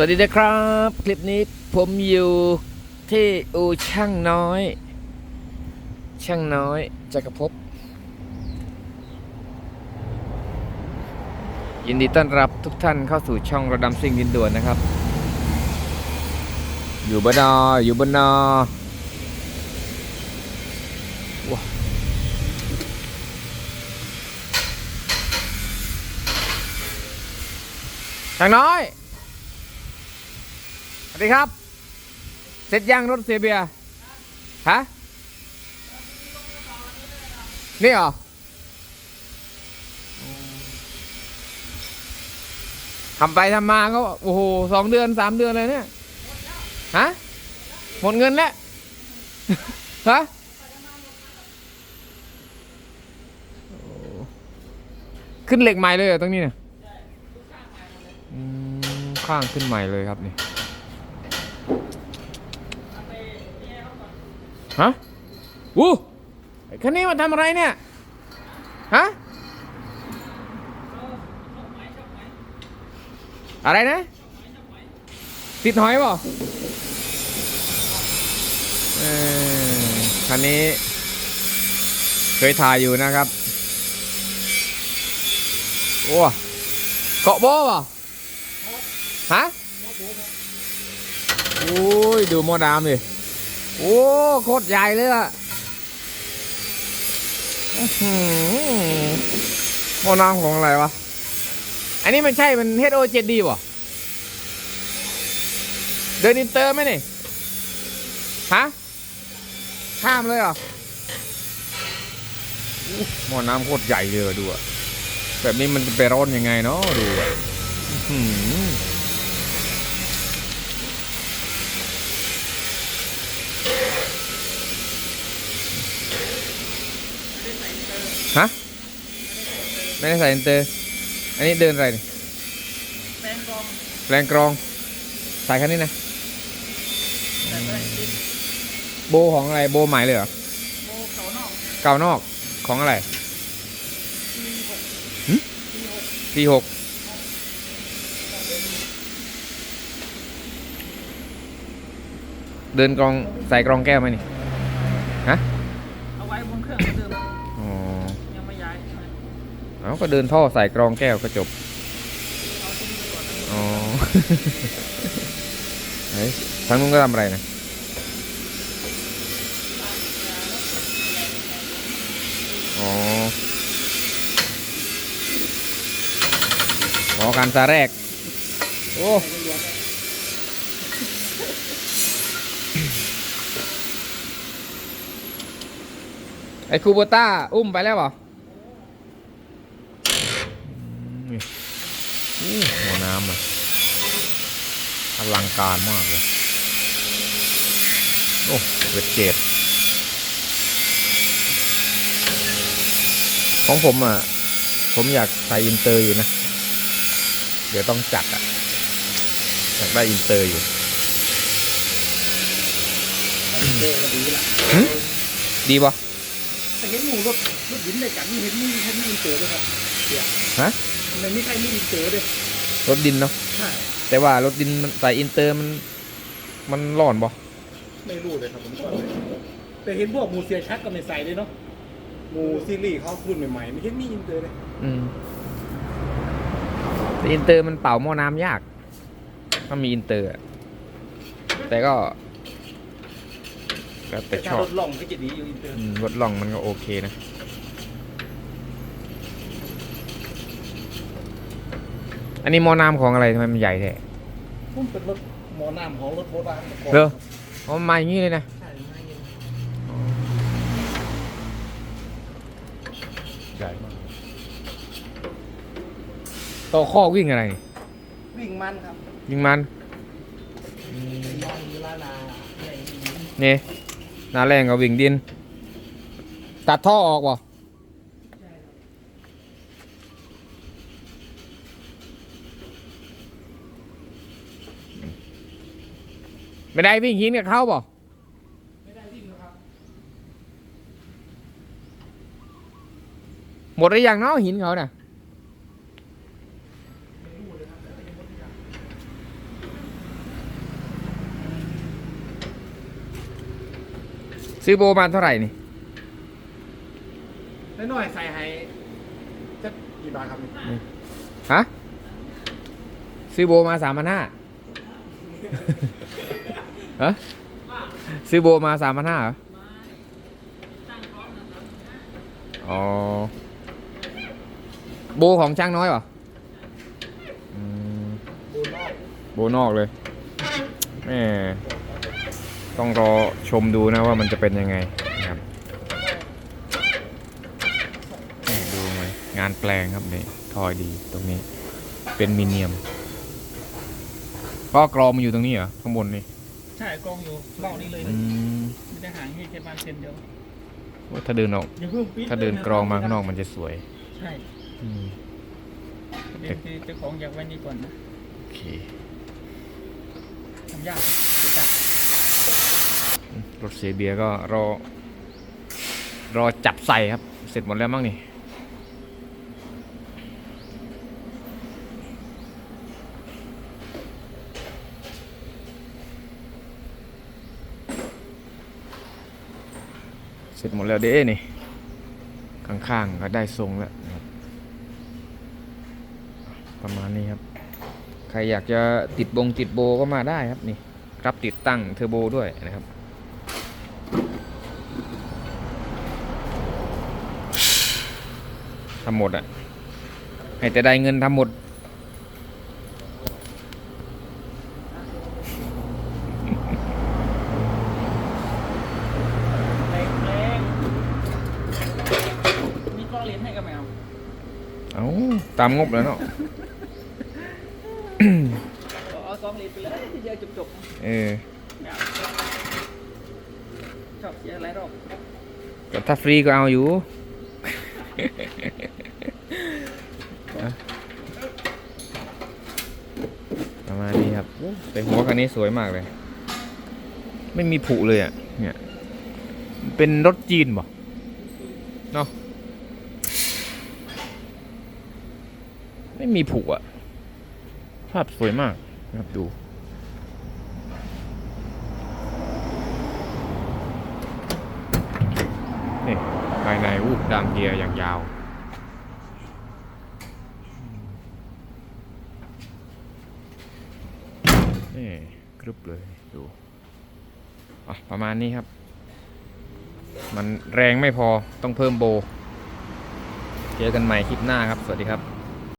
สวัสดีนะครับ คลิปนี้ผมอยู่ที่อูช่างน้อย ช่างน้อยจักรภพยินดีต้อนรับทุกท่านเข้าสู่ช่องระดำซิ่งดินด่วนนะครับ อยู่บนนออยู่บนนอช่างน้อย วัสดีครับ เสร็จยังรถเสียเบียร์ฮะนี่เหรอทำไปทำมาก็โอ้โหสองเดือนสามเดือนเลยเนี่ยฮะหมดเงินแล้วฮะโอ้ขึ้นเหล็กใหม่เลยเหรอตรงนี้เนี่ยข้างขึ้นใหม่เลยครับนี่ ฮะอู้ไอ้คันนี้มาทำอะไรเนี่ย ฮะ อะไรนะ ติดหอยเปล่าเออคันนี้ เคยถ่ายอยู่นะครับ โอ้เกาะโบ้เปล่ฮะโอ้ย ดูหมอดามดิ โอ้โคตรใหญ่เลยอะอื้อหือหม้อน้ำของอะไรวะ อันนี้มันใช่มัน HO7D ป่ะเดินอินเตอร์ไหมนี่ ฮะ ข้ามเลยเหรออู้หม้อน้ำโคตรใหญ่เลยอะดูอะแบบนี้มันจะไปร้อนยังไงเนาะดูอะอื้อหือ ฮะ ไม่ได้ใส่อินเตอร์ อันนี้เดินอะไรนี่แรงกองแรงกรองใส่คันนี้นะ แต่ก็ติดโบของอะไร โบใหม่เลยเหรอโมเก่านอกเก่านอก ของอะไร ปีหกหึ ปีหกปีหกเดินกรองใส่กรองแก้วไหมนี่ ฮะ เอาก็เดินท่อใส่กรองแก้วก็จบ อ๋อเฮ้ยทางนู้นก็ทำอะไรนะอ๋ออ๋อการซาแรก โอ้ไอ้คูโบต้า อุ้มไปแล้วเหรออืมนี่อู้ หัวน้ำอะอลังการมากเลย โอ้เวทเกตของผมอะ ผมอยากใส่อินเตอร์อยู่นะ เดี๋ยวต้องจัดอะ อยากได้อินเตอร์อยู่เจอก็ดีละดีปะแต่เห็นหมูรถรถยินเลยกันเห็นมีเห็นมีอินเตอร์ด้วยครับเดี๋ยวฮะ มันไม่ใช่มีอินเตอร์ด้วยรถดินเนาะใช่แต่ว่ารถดินมันใส่อินเตอร์มันมันร้อนปะไม่รู้เลยครับผมก็แต่เห็นพวกหมูเสียชักก็ไม่ใส่เลยเนาะหมูซีรีส์เขารุ่นใหม่ๆไม่เห็นมีอินเตอร์เลยอืมแต่อินเตอร์มันเป่าหม้อน้ำยากถ้ามีอินเตอร์อะแต่ก็แล้วแต่ชถ้าอบรถล่องก็จะดีอยู่อินเตอร์ อืมรถล่องมันก็โอเคนะ อันนี้หม้อน้ำของอะไรทำไมมันใหญ่แท้พุ่มเป็นรถหมอน้ำของรถโบราณเหรออ๋อมันมาอย่างนี้เลยนะ ใช่ไม่เย็นใหญ่มากต่อข้อวิ่งอะไรนี่วิ่งมันครับวิ่งมันย่างเวลานาใหญ่ดีนี่หน้าแรงก็วิ่งดิน ตัดท่อออกบ่ ไม่ได้วิ่งหินกับเขาบ่ไม่ได้วิ่งครับ หมดหรือยังเนาะหินเขาเนี่ยซื้อโบมาเท่าไหร่นี่น้อยใส่ให้จะกี่บาทครับฮะซื้อโบมาสามพันห้า ฮะซื้อโบมาสามพันห้าเหรออ๋อ โบของช่างน้อยเหรอโบนอกโบนอกเลยแม่ต้องรอชมดูนะว่ามันจะเป็นยังไงนะครับดูไหมงานแปลงครับนี่ทอยดีตรงนี้เป็นมิเนียม ก็กรองมันอยู่ตรงนี้เหรอ ข้างบนนี่ ใช่กองอยู่เบ้านี้เลยอืมไม่ได้ห่างให้แค่บ้านเซนเดียวว่าถ้าเดินออก อย่าเพิ่งปิดถ้าเดินกรองมาข้างนอกมันจะสวยใช่อืมประเด็นคือเจ้าของอยากไว้นี่ก่อนนะโอเคทำยากเสียดายรถเสียเบียร์ก็รอ รอจับใส่ครับ เสร็จหมดแล้วมั้งนี่ เสร็จหมดแล้วเด้นี่ ข้างๆก็ได้ทรงแล้วนะครับ ประมาณนี้ครับ ใครอยากจะติดบงติดโบก็มาได้ครับนี่ รับติดตั้งเทอร์โบด้วยนะครับทำหมดอะให้แต่ได้เงินทำหมด แรงแรงมีกล้องเลนส์ให้กับแมว เอา ตามงบแล้วเนาะเอากล้องเลนส์ไปเลยทีเดียวจบเออๆไม่เอาชอบเสียหลายรอบก็ถ้าฟรีก็เอาอยู่อะประมาณนี้ครับแต่หัวคันนี้สวยมากเลย ไม่มีผุเลยอะ เนี่ย เป็นรถจีนบ่เนาะ ไม่มีผุอะภาพสวยมากนะครับดู นี่ภายในวูบดามเกียร์อย่างยาวนี่กรึบเลยดูอะประมาณนี้ครับ มันแรงไม่พอต้องเพิ่มโบ เจอกันใหม่คลิปหน้าครับ สวัสดีครับ